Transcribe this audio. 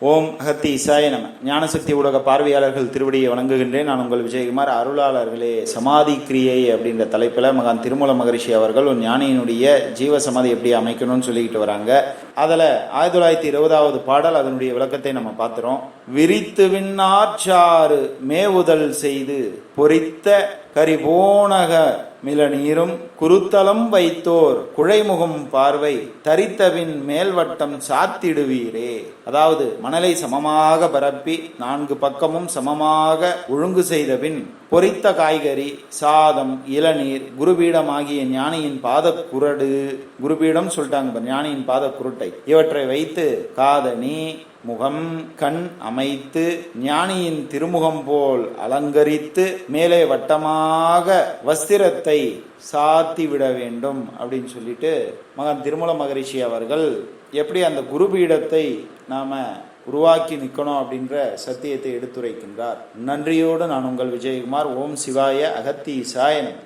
ஓம் அகத்தி இசாய நம. ஞானசக்தி ஊடக பார்வையாளர்கள் திருவடியை வணங்குகின்றேன். நான் உங்கள் விஜயகுமார். அருளாளர்களே சமாதி கிரியை அப்படின்ற தலைப்பில் மகான் திருமூல மகரிஷி அவர்கள் ஒரு ஞானியினுடைய ஜீவ சமாதி எப்படி அமைக்கணும்னு சொல்லிக்கிட்டு வராங்க. அதில் ஆயிரத்தி தொள்ளாயிரத்தி இருபதாவது பாடல் அதனுடைய விளக்கத்தை நம்ம பார்த்துறோம். விரித்து விண்ணாச்சாறு மேவுதல் செய்து பொறித்த கரிபோனக மில நீரும் குருத்தலம் வைத்தோர் குழைமுகம் பார்வை தரித்தவின் மேல்வட்டம் சாத்திடுவீரே. அதாவது மணலை சமமாக பரப்பி நான்கு பக்கமும் சமமாக ஒழுங்கு செய்தபின் பொரித்த காய்கறி சாதம் இளநீர் குருபீடம் ஆகிய ஞானியின் பாத குரடு. குருபீடம் சொல்லிட்டாங்க ஞானியின் பாத குருட்டை. இவற்றை வைத்து காதணி முகம் கண் அமைத்து ஞானியின் திருமுகம் போல் அலங்கரித்து மேலே வட்டமாக வஸ்திரத்தை சாத்தி விட வேண்டும் அப்படின்னு சொல்லிட்டு மகன் திருமல மகரிஷி அவர்கள் எப்படி அந்த குருபீடத்தை நாம உருவாக்கி நிற்கணும் அப்படின்ற சத்தியத்தை எடுத்துரைக்கின்றார். நன்றியோடு நான் உங்கள் விஜயகுமார். ஓம் சிவாய அகத்தி சாயனம்